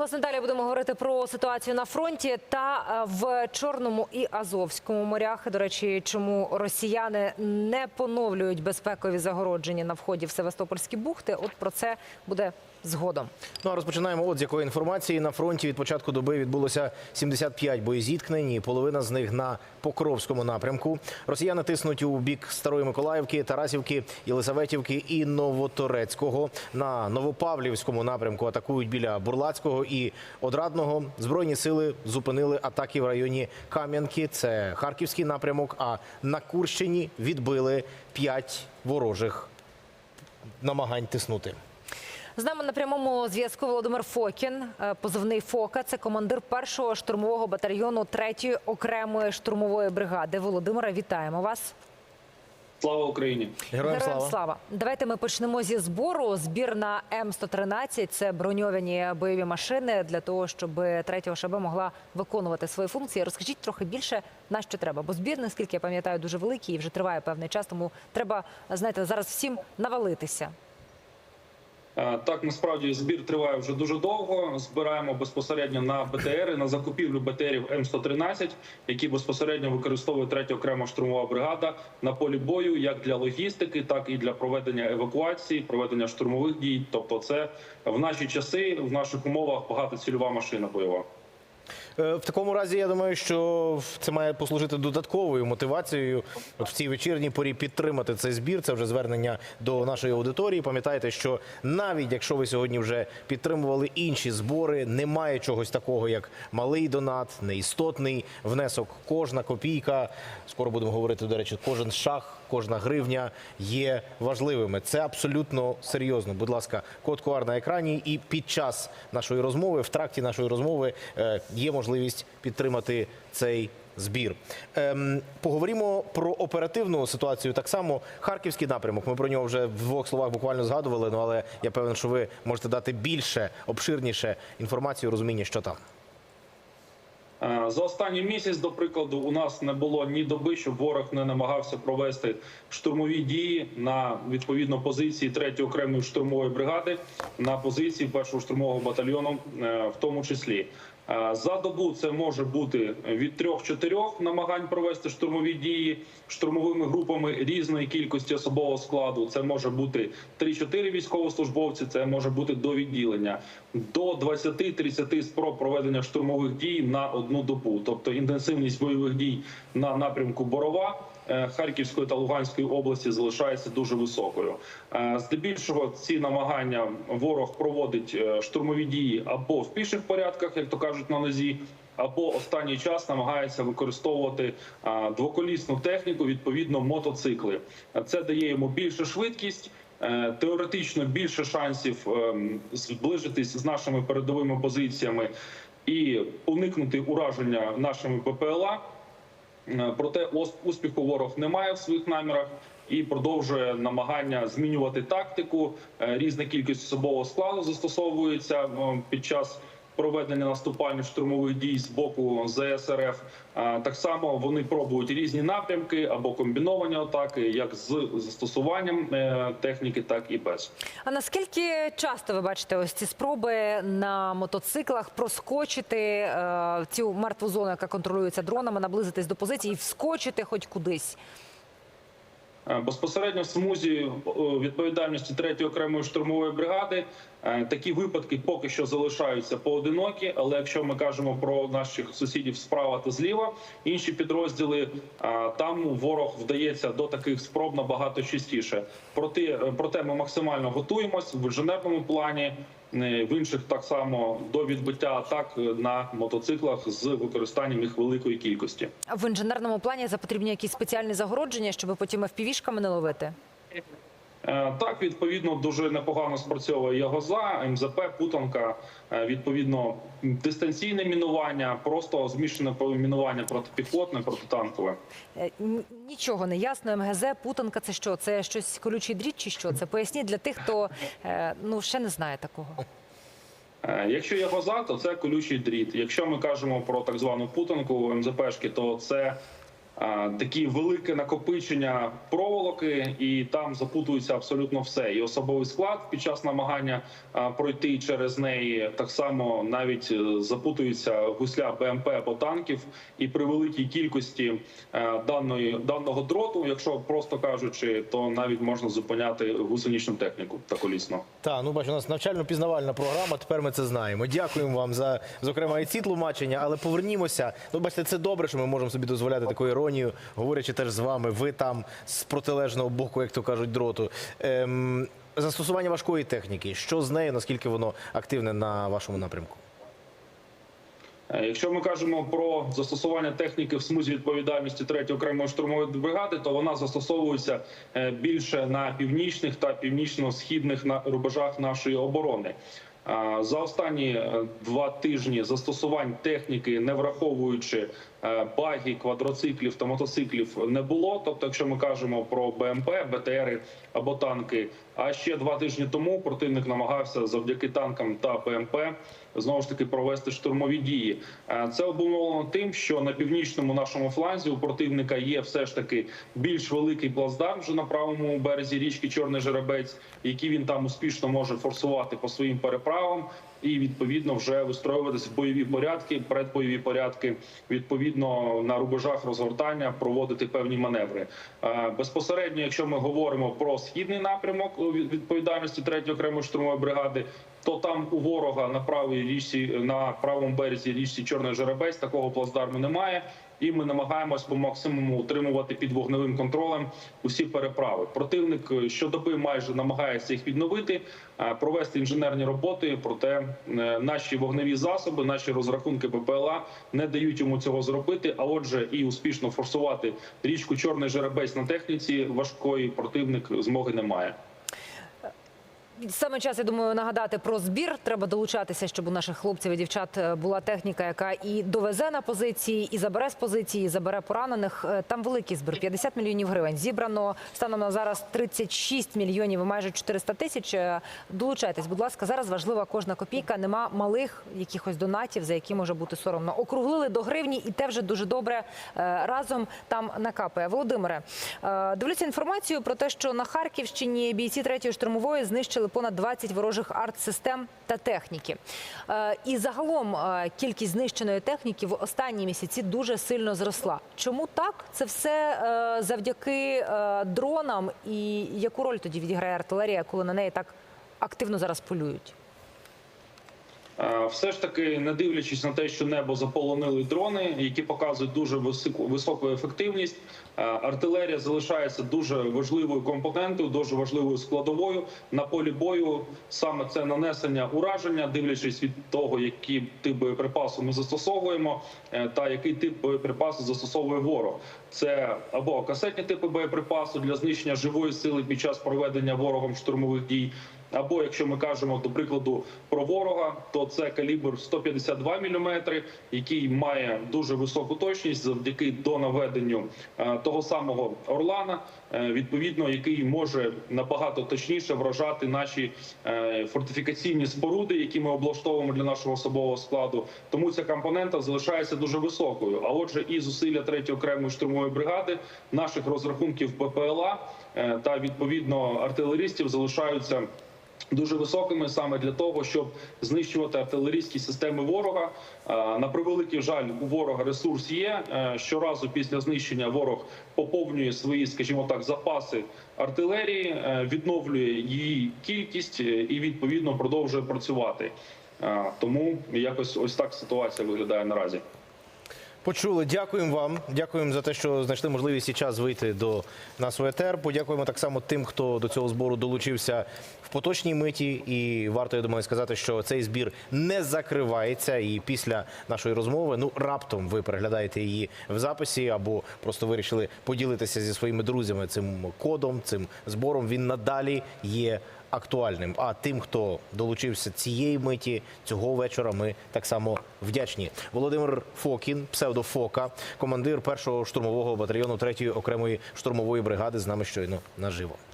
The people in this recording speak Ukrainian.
Власне, далі будемо говорити про ситуацію на фронті та е, в Чорному і Азовському морях. До речі, чому росіяни не поновлюють безпекові загородження на вході в Севастопольські бухти? От про це буде згодом. Ну а розпочинаємо от з якої інформації на фронті від початку доби відбулося 75 боєзіткнень, і половина з них на Покровському напрямку. Росіяни тиснуть у бік Старої Миколаївки, Тарасівки, Єлисаветівки і Новоторецького. На Новопавлівському напрямку атакують біля Бурлацького і Одрадного. Збройні сили зупинили атаки в районі Кам'янки. Це Харківський напрямок. А на Курщині відбили 5 ворожих намагань тиснути. З нами на прямому зв'язку Володимир Фокін, е, позивний Фока. Це командир першого штурмового батальйону 3-ї окремої штурмової бригади. Володимира, вітаємо вас. Слава Україні! Героям слава. Давайте ми почнемо зі збору. Збір на М113 – це броньовані бойові машини для того, щоб третя ОШБ могла виконувати свої функції. Розкажіть трохи більше на що треба, бо збір, наскільки я пам'ятаю, дуже великий і вже триває певний час. Тому треба знаєте зараз всім навалитися. Е, Так, насправді збір триває вже дуже довго. Збираємо безпосередньо на БТРи, на закупівлю БТРів М113, які безпосередньо використовує третя окрема штурмова бригада на полі бою, як для логістики, так і для проведення евакуації, проведення штурмових дій. Тобто, це в наші часи, в наших умовах багатоцільова машина бойова. Е, В такому разі, я думаю, що це має послужити додатковою мотивацією от в цій вечірній порі підтримати цей збір. Це вже звернення до нашої аудиторії. Пам'ятайте, що навіть якщо ви сьогодні вже підтримували інші збори, немає чогось такого, як малий донат, неістотний внесок. Кожна копійка, скоро будемо говорити, до речі, кожен шаг, кожна гривня є важливими. Це абсолютно серйозно. Будь ласка, код QR на екрані, і під час нашої розмови, в тракті нашої розмови, е, є можливість підтримати цей збір. Ем, поговоримо про оперативну ситуацію. Так само харківський напрямок. Ми про нього вже в двох словах буквально згадували. Ну але я певен, що ви можете дати більше, обширніше інформацію, розуміння, що там. Е, За останній місяць, до прикладу, у нас не було ні доби, щоб ворог не намагався провести штурмові дії на відповідно позиції 3-ї окремої штурмової бригади, на позиції першого штурмового батальйону, е, в тому числі. Е, За добу це може бути від 3-4 намагань провести штурмові дії штурмовими групами різної кількості особового складу. Це може бути 3-4 військовослужбовці, це може бути до відділення до 20-30 спроб проведення штурмових дій на одну добу. Тобто інтенсивність бойових дій на напрямку Борова. Е, Харківської та Луганської області залишається дуже високою. Е, Здебільшого ці намагання ворог проводить е, штурмові дії або в піших порядках, як то кажуть, на нозі, або останній час намагається використовувати двоколісну техніку, відповідно мотоцикли. Це дає йому більшу швидкість. Теоретично більше шансів зближитись з нашими передовими позиціями і уникнути ураження нашими ППЛА. Е, Проте успіху ворог не має в своїх намірах і продовжує намагання змінювати тактику. Е, Різна кількість особового складу застосовується е, під час проведення наступальних штурмових дій з боку ЗСРФ. Так само вони пробують різні напрямки або комбіновані атаки, як з застосуванням е, техніки, так і без. А наскільки часто ви бачите ось ці спроби на мотоциклах проскочити е, цю мертву зону, яка контролюється дронами, наблизитись до позиції і вскочити хоч кудись? Е, Безпосередньо в смузі е, відповідальності 3-ї окремої штурмової бригади е, такі випадки поки що залишаються поодинокі. Але якщо ми кажемо про наших сусідів справа та зліва, інші підрозділи там ворог вдається до таких спроб набагато частіше. Проте, проте ми максимально готуємось в інженерному плані. Е, В інших так само до відбиття атак на мотоциклах з використанням їх великої кількості. В інженерному плані запотрібні якісь спеціальні загородження, щоб потім впівішками не ловити? Е, Так, відповідно, дуже непогано спрацьовує Ягоза, МЗП, Путанка. Е, Відповідно, дистанційне мінування, просто змішане мінування протипіхотне, протитанкове. Е, Нічого не ясно. МГЗ, путанка це що? Це щось колючий дріт чи що? Це поясніть для тих, хто ну ще не знає такого. Якщо Ягоза, то це колючий дріт. Якщо ми кажемо про так звану путанку МЗПшки, то це такі велике накопичення проволоки, і там запутується абсолютно все. І особовий склад під час намагання пройти через неї так само навіть е, запутуються гусля БМП або танків, і при великій кількості е, даної даного дроту, якщо просто кажучи, то навіть можна зупиняти гусеничну техніку та колісну. Так, ну бачу, у нас навчально-пізнавальна програма. Тепер ми це знаємо. Дякуємо вам за зокрема і ці тлумачення, але повернімося. Ну, бачите, це добре, що ми можемо собі дозволяти таку іронію, говорячи теж з вами. Ви там з протилежного боку, як то кажуть, дроту. Ем, застосування важкої техніки. Що з нею? Наскільки воно активне на вашому напрямку? Е, Якщо ми кажемо про застосування техніки в смузі відповідальності 3 окремої штурмової бригади, то вона застосовується е, більше на північних та північно-східних рубежах нашої оборони. За останні е, два тижні застосувань техніки, не враховуючи е, баги, квадроциклів та мотоциклів, не було. Тобто, якщо ми кажемо про БМП, БТРи або танки, а ще два тижні тому противник намагався завдяки танкам та БМП знову ж таки провести штурмові дії. Е, Це обумовлено тим, що на північному нашому фланзі у противника є все ж таки більш великий плацдарм вже на правому березі річки Чорний Жеребець, який він там успішно може форсувати по своїм переправам. І відповідно вже вистроюватися в бойові порядки, передбойові порядки, відповідно на рубежах розгортання проводити певні маневри. Е, Безпосередньо, якщо ми говоримо про східний напрямок відповідальності 3 окремої штурмової бригади, то там у ворога на правій річці на правому березі річці Чорний Жеребець такого плацдарму немає. І ми намагаємось по максимуму утримувати під вогневим контролем усі переправи. Противник е, щодоби майже намагається їх відновити, е, провести інженерні роботи. Проте е, наші вогневі засоби, наші розрахунки ППЛА не дають йому цього зробити. А отже, і успішно форсувати річку Чорний Жеребець на техніці важкої противник змоги не має. Саме час, я думаю, нагадати про збір. Треба долучатися, щоб у наших хлопців і дівчат е, була техніка, яка і довезе на позиції, і забере з позиції, і забере поранених. Е, Там великий збір 50 мільйонів гривень. Зібрано станом на зараз 36 мільйонів майже 400 тисяч. Е, Долучайтесь, будь ласка, зараз важлива кожна копійка. Нема малих якихось донатів, за які може бути соромно. Округлили до гривні, і те вже дуже добре разом там накапає. Володимире, дивлюся інформацію про те, що на Харківщині бійці третьої штурмової знищили понад 20 ворожих артсистем та техніки. Е, І загалом е, кількість знищеної техніки в останні місяці дуже сильно зросла. Чому так? Це все е, завдяки дронам. І яку роль тоді відіграє артилерія, коли на неї так активно зараз полюють? Е, Все ж таки, не дивлячись на те, що небо заполонили дрони, які показують дуже високу високу ефективність, е, артилерія залишається дуже важливою компонентою, дуже важливою складовою на полі бою. Саме це нанесення ураження, дивлячись від того, які тип боєприпасу ми застосовуємо, е, та який тип боєприпасу застосовує ворог. Це або касетні типи боєприпасу для знищення живої сили під час проведення ворогом штурмових дій. Або якщо ми кажемо до прикладу про ворога, то це калібр 152 мм, який має дуже високу точність завдяки донаведенню е, того самого Орлана, е, відповідно, який може набагато точніше вражати наші е, фортифікаційні споруди, які ми облаштовуємо для нашого особового складу. Тому ця компонента залишається дуже високою. А отже, і зусилля 3 окремої штурмової бригади, наших розрахунків ППЛА е, та відповідно артилерістів залишаються дуже високими саме для того, щоб знищувати артилерійські системи ворога. Е, На превеликий жаль, у ворога ресурс є. Е, Щоразу після знищення ворог поповнює свої, скажімо так, запаси артилерії, е, відновлює її кількість і відповідно продовжує працювати. Тому якось ось так ситуація виглядає наразі. Почули. Дякуємо вам. Дякуємо за те, що знайшли можливість і час вийти до нас у ЕТР. Подякуємо так само тим, хто до цього збору долучився поточній миті. І варто я думаю сказати, що цей збір не закривається. І після нашої розмови, ну раптом ви переглядаєте її в записі, або просто вирішили поділитися зі своїми друзями цим кодом, цим збором. Він надалі є актуальним. А тим, хто долучився цієї миті, цього вечора, ми так само вдячні. Володимир Фокін, псевдофока, командир першого штурмового батальйону 3-ї окремої штурмової бригади, з нами щойно наживо.